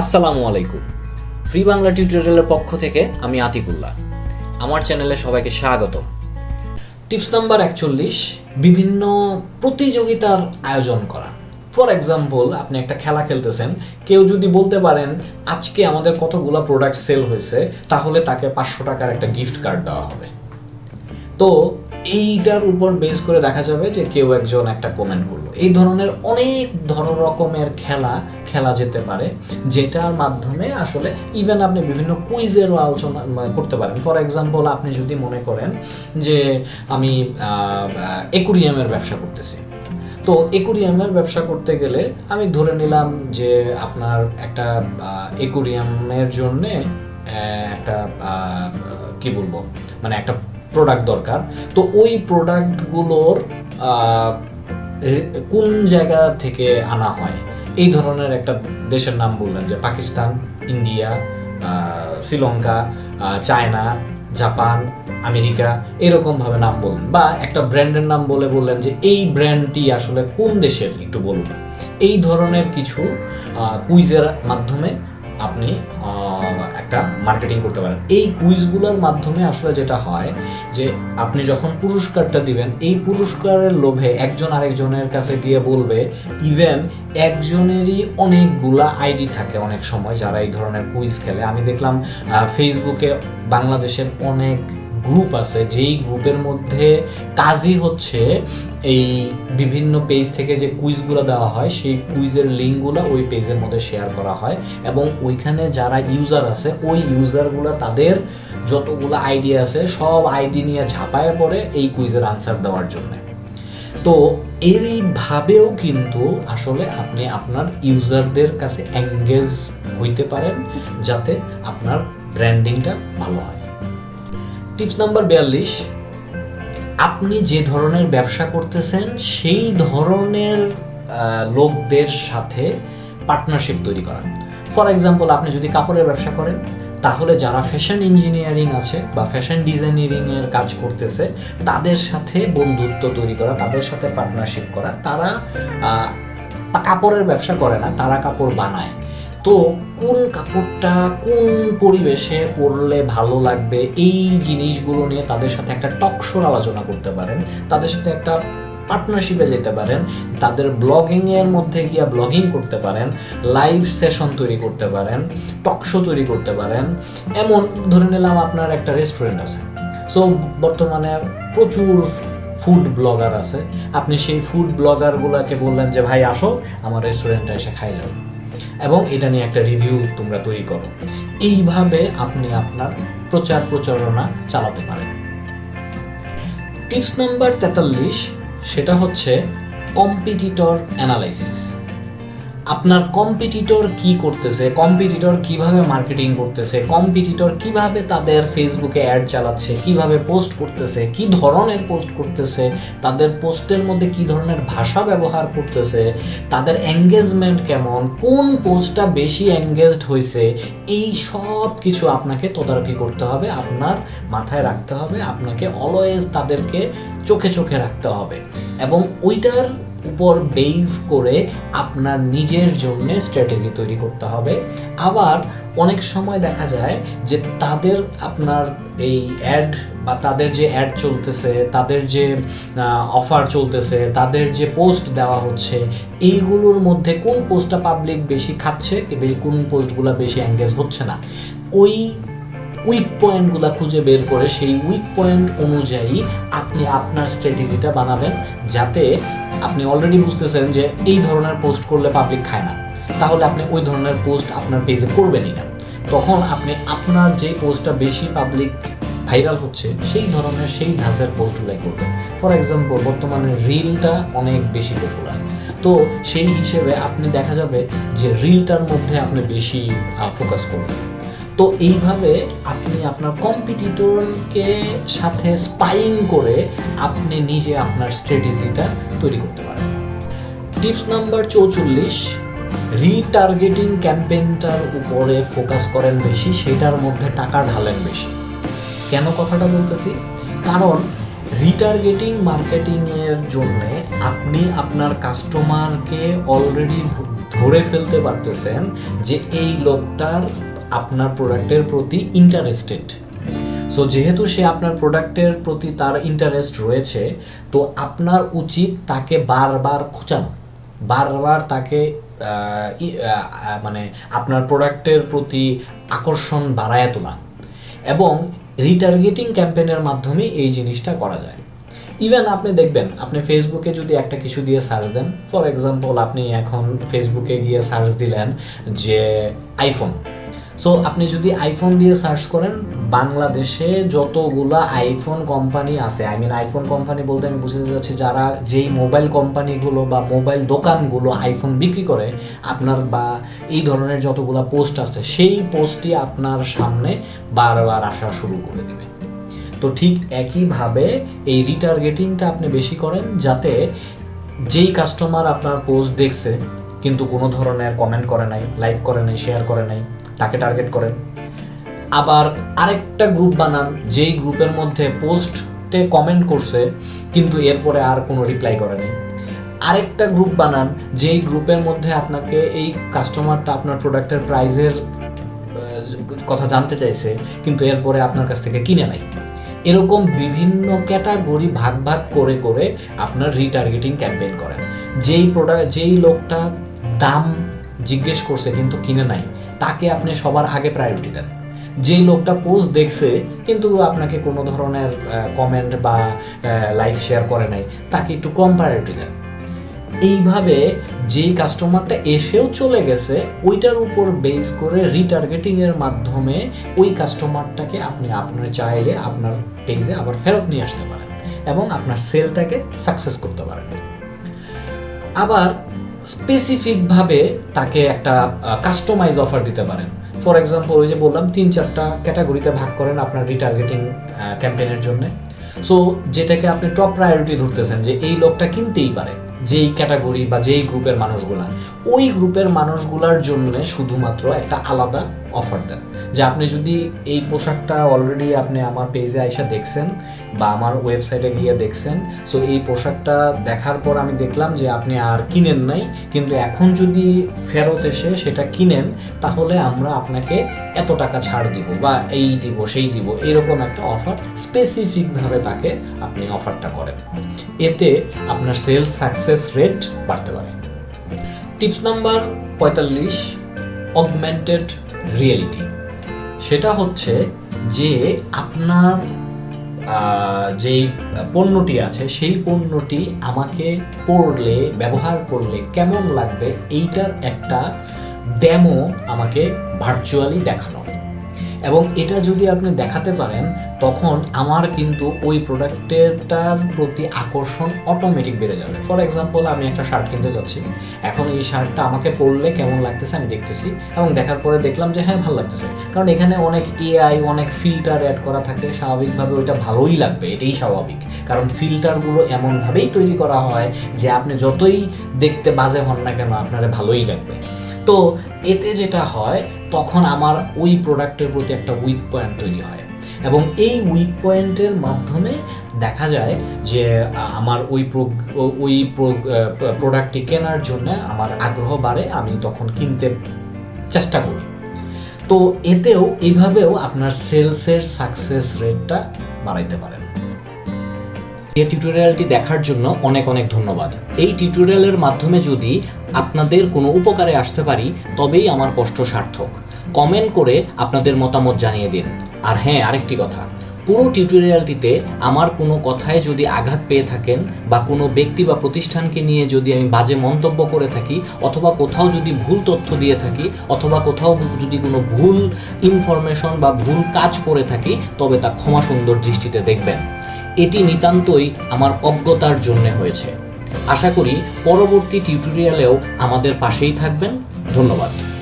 আসসালামু আলাইকুম। ফ্রি বাংলা টিউটোরিয়ালের পক্ষ থেকে আমি আতিকুল্লাহ। আমার চ্যানেলে সবাইকে স্বাগতম। টিপস নাম্বার একচল্লিশ, বিভিন্ন প্রতিযোগিতার আয়োজন করা। ফর এক্সাম্পল আপনি একটা খেলা খেলতেছেন, কেউ যদি বলতে পারেন, আজকে আমাদের কতগুলো প্রোডাক্ট সেল হয়েছে, তাহলে তাকে পাঁচশো টাকার একটা গিফট কার্ড দেওয়া হবে। তো এইটার উপর বেস করে দেখা যাবে যে কেউ একজন একটা কমেন্ট করল। এই ধরনের অনেক ধর রকমের খেলা খেলা যেতে পারে, যেটার মাধ্যমে আসলে ইভেন আপনি বিভিন্ন কুইজেরও আলোচনা করতে পারেন। ফর এক্সাম্পল আপনি যদি মনে করেন যে আমি একুরিয়ামের ব্যবসা করতেছি। তো একুরিয়ামের ব্যবসা করতে গেলে আমি ধরে নিলাম যে আপনার একটা একুরিয়ামের জন্যে একটা কি বলব? মানে একটা প্রোডাক্ট দরকার। তো ওই প্রোডাক্টগুলোর কোন জায়গা থেকে আনা হয়? এই ধরনের একটা দেশের নাম বললেন যে Pakistan, India Sri Lanka China, Japan, America, এরকম ভাবে নাম বললেন। বা একটা ব্র্যান্ডের নাম বলে বললেন যে এই ব্র্যান্ডটি আসলে কোন দেশের? একটু বলুন। এই ধরনের কিছু কুইজের মাধ্যমে আপনি একটা মার্কেটিং করতে পারেন। এই কুইজগুলোর মাধ্যমে আসলে যেটা হয় যে আপনি যখন পুরস্কারটা দিবেন, এই পুরস্কারের লোভে একজন আরেকজনের কাছে গিয়ে বলবে ইভেন একজনেরই অনেকগুলা আইডি থাকে অনেক সময় যারা এই ধরনের কুইজ খেলে। আমি দেখলাম ফেসবুকে বাংলাদেশের অনেক গ্রুপ আছে, যেই গ্রুপের মধ্যে কাজই হচ্ছে এই বিভিন্ন পেজ থেকে যে কুইজগুলো দেওয়া হয়, সেই কুইজের লিঙ্কগুলো ওই পেজের মধ্যে শেয়ার করা হয় এবং ওইখানে যারা ইউজার আছে, ওই ইউজারগুলো তাদের যতগুলো আইডি আছে, সব আইডি নিয়ে ঝাঁপায় পড়ে এই কুইজের আনসার দেওয়ার জন্য। তো এইভাবেও কিন্তু আসলে আপনি আপনার ইউজারদের কাছে এঙ্গেজ হইতে পারেন, যাতে আপনার ব্র্যান্ডিংটা ভালো হয়। টিপস নাম্বার বিয়াল্লিশ, আপনি যে ধরনের ব্যবসা করতেছেন, সেই ধরনের লোকদের সাথে পার্টনারশিপ তৈরি করা। ফর এক্সাম্পল আপনি যদি কাপড়ের ব্যবসা করেন, তাহলে যারা ফ্যাশন ইঞ্জিনিয়ারিং আছে বা ফ্যাশন ডিজাইনিং এর কাজ করতেছে, তাদের সাথে বন্ধুত্ব তৈরি করা, তাদের সাথে পার্টনারশিপ করা, তারা কাপড়ের ব্যবসা করে না, তারা কাপড় বানায়। তো কোন কাপড়টা কোন পরিবেশে পরলে ভালো লাগবে এই জিনিসগুলো নিয়ে তাদের সাথে একটা টকশোর আলোচনা করতে পারেন, তাদের সাথে একটা পার্টনারশিপে যেতে পারেন, তাদের ব্লগিং এর মধ্যে গিয়া ব্লগিং করতে পারেন লাইভ সেশন তৈরি করতে পারেন টকশো তৈরি করতে পারেন, এমন ধরে নিলাম আপনার একটা রেস্টুরেন্ট আছে। সো বর্তমানে প্রচুর ফুড ব্লগার আছে। আপনি সেই ফুড ব্লগারগুলোকে বললেন যে, ভাই, আসো, আমার রেস্টুরেন্টে এসে খাই যাও। এবং এটা নিয়ে একটা রিভিউ তোমরা তৈরি করো। এইভাবে আপনি আপনার প্রচার প্রচারণা চালাতে পারেন। টিপস নাম্বার তেতাল্লিশ, সেটা হচ্ছে কম্পিটিটর অ্যানালাইসিস আপনার কম্পিটিটর কি করতেছে কম্পিটিটর কীভাবে মার্কেটিং করতেছে কম্পিটিটর কীভাবে তাদের ফেসবুকে অ্যাড চালাচ্ছে, কীভাবে পোস্ট করতেছে, কি ধরনের পোস্ট করতেছে, তাদের পোস্টের মধ্যে কি ধরনের ভাষা ব্যবহার করতেছে, তাদের এঙ্গেজমেন্ট কেমন, কোন পোস্টটা বেশি এঙ্গেজড হয়েছে এই সব কিছু আপনাকে তদারকি করতে হবে, আপনার মাথায় রাখতে হবে, আপনাকে অলওয়েজ তাদেরকে চোখে চোখে রাখতে হবে। এবং ওইটার উপর বেস করে আপনার নিজের জন্য স্ট্র্যাটেজি তৈরি করতে হবে। আবার অনেক সময় দেখা যায় যে তাদের আপনার এই অ্যাড বা তাদের যে অ্যাড চলতেছে, তাদের যে অফার চলতেছে, তাদের যে পোস্ট দেওয়া হচ্ছে, এইগুলোর মধ্যে কোন পোস্টটা পাবলিক বেশি খাচ্ছে কোন পোস্টগুলো বেশি এঙ্গেজ হচ্ছে না? ওই উইক পয়েন্টগুলো খুঁজে বের করে সেই উইক পয়েন্ট অনুযায়ী আপনি আপনার স্ট্র্যাটেজিটা বানাবেন যাতে আপনি অলরেডি বুঝতেছেন যে এই ধরনের পোস্ট করলে পাবলিক খায় না। তাহলে আপনি ওই ধরনের পোস্ট আপনার পেজে করবেনই না। তখন আপনি আপনার যে পোস্টটা বেশি পাবলিক ভাইরাল হচ্ছে, সেই ধরনের, সেই ধাঁচের পোস্টগুলাই করবেন। ফর এক্সাম্পল বর্তমানে রিলটা অনেক বেশি পপুলার তো সেই হিসেবে আপনি দেখা যাবে যে রিলটার মধ্যে আপনি বেশি ফোকাস করবেন। তো এইভাবে আপনি আপনার কম্পিটিটরকে সাথে স্পাইং করে আপনি নিজে আপনার স্ট্র্যাটেজিটা তৈরি করতে পারেন। টিপস নাম্বার চৌচল্লিশ রিটার্গেটিং ক্যাম্পেইনটার উপরে ফোকাস করেন বেশি, সেটার মধ্যে টাকা ঢালেন বেশি। কেন কথাটা বলতেছি? কারণ রিটার্গেটিং মার্কেটিংয়ের জন্য আপনি আপনার কাস্টমারকে অলরেডি ধরে ফেলতে পারতেছেন যে এই লোকটার আপনার প্রোডাক্টের প্রতি ইন্টারেস্টেড সো যেহেতু সে আপনার প্রোডাক্টের প্রতি তার ইন্টারেস্ট রয়েছে, তো আপনার উচিত তাকে বারবার খোঁচানো। বারবার তাকে মানে আপনার প্রোডাক্টের প্রতি আকর্ষণ বাড়ায় তোলা। এবং রিটার্গেটিং ক্যাম্পেনের মাধ্যমে এই জিনিসটা করা যায়। ইভেন আপনি দেখবেন, আপনি ফেসবুকে যদি একটা কিছু দিয়ে সার্চ দেন ফর এক্সাম্পল আপনি এখন ফেসবুকে গিয়ে সার্চ দিলেন যে আইফোন সো আপনি যদি আইফোন দিয়ে সার্চ করেন, বাংলাদেশে যতগুলা আইফোন কোম্পানি আছে আই মিন আইফোন কোম্পানি বলতে আমি বুঝতে যাচ্ছি যারা যেই মোবাইল কোম্পানিগুলো বা মোবাইল দোকানগুলো আইফোন বিক্রি করে, আপনার বা এই ধরনের যতগুলা পোস্ট আছে, সেই পোস্টটি আপনার সামনে বারবার আসা শুরু করে দেবে। তো ঠিক একইভাবে এই রিটার্গেটিংটা আপনি বেশি করেন যাতে যেই কাস্টমার আপনার পোস্ট দেখছে, কিন্তু কোনো ধরনের কমেন্ট করে নাই লাইক করে নাই শেয়ার করে নাই তাকে টার্গেট করেন। আবার আরেকটা গ্রুপ বানান, যেই গ্রুপের মধ্যে পোস্টে কমেন্ট করছে, কিন্তু এরপরে আর কোনো রিপ্লাই করে নাই। আরেকটা গ্রুপ বানান, যেই গ্রুপের মধ্যে আপনাকে এই কাস্টমারটা আপনার প্রোডাক্টের প্রাইজের কথা জানতে চাইছে, কিন্তু এরপরে আপনার কাছ থেকে কিনে নাই। এরকম বিভিন্ন ক্যাটাগরি ভাগ ভাগ করে করে আপনার রিটার্গেটিং ক্যাম্পেইন করেন। যেই প্রোডাক্ট যেই লোকটা দাম জিজ্ঞেস করছে, কিন্তু কিনে নাই তাকে আপনি সবার আগে প্রায়োরিটি দেন। যেই লোকটা পোস্ট দেখছে, কিন্তু আপনাকে কোনো ধরনের কমেন্ট বা লাইক শেয়ার করে নাই, তাকে একটু কম প্রায়োরিটি দেন। এইভাবে যেই কাস্টমারটা এসেও চলে গেছে, ওইটার উপর বেস করে রিটার্গেটিং এর মাধ্যমে ওই কাস্টমারটাকে আপনি, আপনার চাইলে আপনার পেজে আবার ফেরত নিয়ে আসতে পারেন এবং আপনার সেলটাকে সাকসেস করতে পারেন। আবার স্পেসিফিকভাবে তাকে একটা কাস্টমাইজ অফার দিতে পারেন। ফর এক্সাম্পল ওই যে বললাম, তিন চারটা ক্যাটাগরিতে ভাগ করেন আপনার রিটার্গেটিং ক্যাম্পেনের জন্য। সো যেটাকে আপনি টপ প্রায়োরিটি ধরতেছেন, যে এই লোকটা কিনতেই পারে, যেই ক্যাটাগরি বা যেই গ্রুপের মানুষগুলা। ওই গ্রুপের মানুষগুলার জন্য শুধুমাত্র একটা আলাদা অফার দেন। যে আপনি যদি এই পোশাকটা অলরেডি আপনি আমার পেজে আইসা দেখছেন বা আমার ওয়েবসাইটে গিয়ে দেখছেন সো এই পোশাকটা দেখার পর আমি দেখলাম যে আপনি আর কিনেন নাই, কিন্তু এখন যদি ফেরত এসে সেটা কিনেন, তাহলে আমরা আপনাকে এত টাকা ছাড় দিব বা এই দিব, সেই দিব, এরকম একটা অফার স্পেসিফিকভাবে তাকে আপনি অফারটা করেন। এতে আপনার সেলস সাকসেস রেট বাড়তে পারে। টিপস নাম্বার পঁয়তাল্লিশ অগমেন্টেড রিয়েলিটি সেটা হচ্ছে যে আপনার যেই পণ্যটি আছে, সেই পণ্যটি আমাকে পড়লে, ব্যবহার করলে কেমন লাগবে, এইটার একটা ডেমো আমাকে ভার্চুয়ালি দেখানো। এবং এটা যদি আপনি দেখাতে পারেন, তখন আমার কিন্তু ওই প্রোডাক্টেরটার প্রতি আকর্ষণ অটোমেটিক বেড়ে যাবে। ফর এক্সাম্পল আমি একটা শার্ট কিনতে যাচ্ছি। এখন এই শার্টটা আমাকে পরলে কেমন লাগতেছে আমি দেখতেছি এবং দেখার পরে দেখলাম যে হ্যাঁ ভালো লাগতেছে। কারণ এখানে অনেক এআই অনেক ফিল্টার অ্যাড করা থাকে। স্বাভাবিকভাবে ওইটা ভালোই লাগবে, এটাই স্বাভাবিক। কারণ ফিল্টারগুলো এমনভাবেই তৈরি করা হয় যে আপনি যতই দেখতে বাজে হন না কেন, আপনার ভালোই লাগবে। তো এতে যেটা হয় তখন আমার ওই প্রোডাক্টের প্রতি একটা উইক পয়েন্ট তৈরি হয়। এবং এই উইক পয়েন্টের মাধ্যমে দেখা যায় যে, আমার ওই ওই প্রোডাক্টটি কেনার জন্য আমার আগ্রহ বাড়ে, আমি তখন কিনতে চেষ্টা করি। তো এতেও এইভাবেও আপনার সেলসের সাকসেস রেটটা বাড়াইতে পারেন। এই টিউটোরিয়ালটি দেখার জন্য অনেক অনেক ধন্যবাদ। এই টিউটোরিয়ালের মাধ্যমে যদি আপনাদের কোনো উপকারে আসতে পারি, তবেই আমার কষ্ট সার্থক। কমেন্ট করে আপনাদের মতামত জানিয়ে দিন। আর হ্যাঁ আরেকটি কথা। পুরো টিউটোরিয়ালটিতে আমার কোনো কথায় যদি আঘাত পেয়ে থাকেন বা কোনো ব্যক্তি বা প্রতিষ্ঠানকে নিয়ে যদি আমি বাজে মন্তব্য করে থাকি, অথবা কোথাও যদি ভুল তথ্য দিয়ে থাকি, অথবা কোথাও যদি কোনো ভুল ইনফরমেশন বা ভুল কাজ করে থাকি, তবে তা ক্ষমা সুন্দর দৃষ্টিতে দেখবেন। এটি নিতান্তই আমার অজ্ঞতার জন্য হয়েছে। আশা করি পরবর্তী টিউটোরিয়ালেও আমাদের পাশেই থাকবেন। ধন্যবাদ।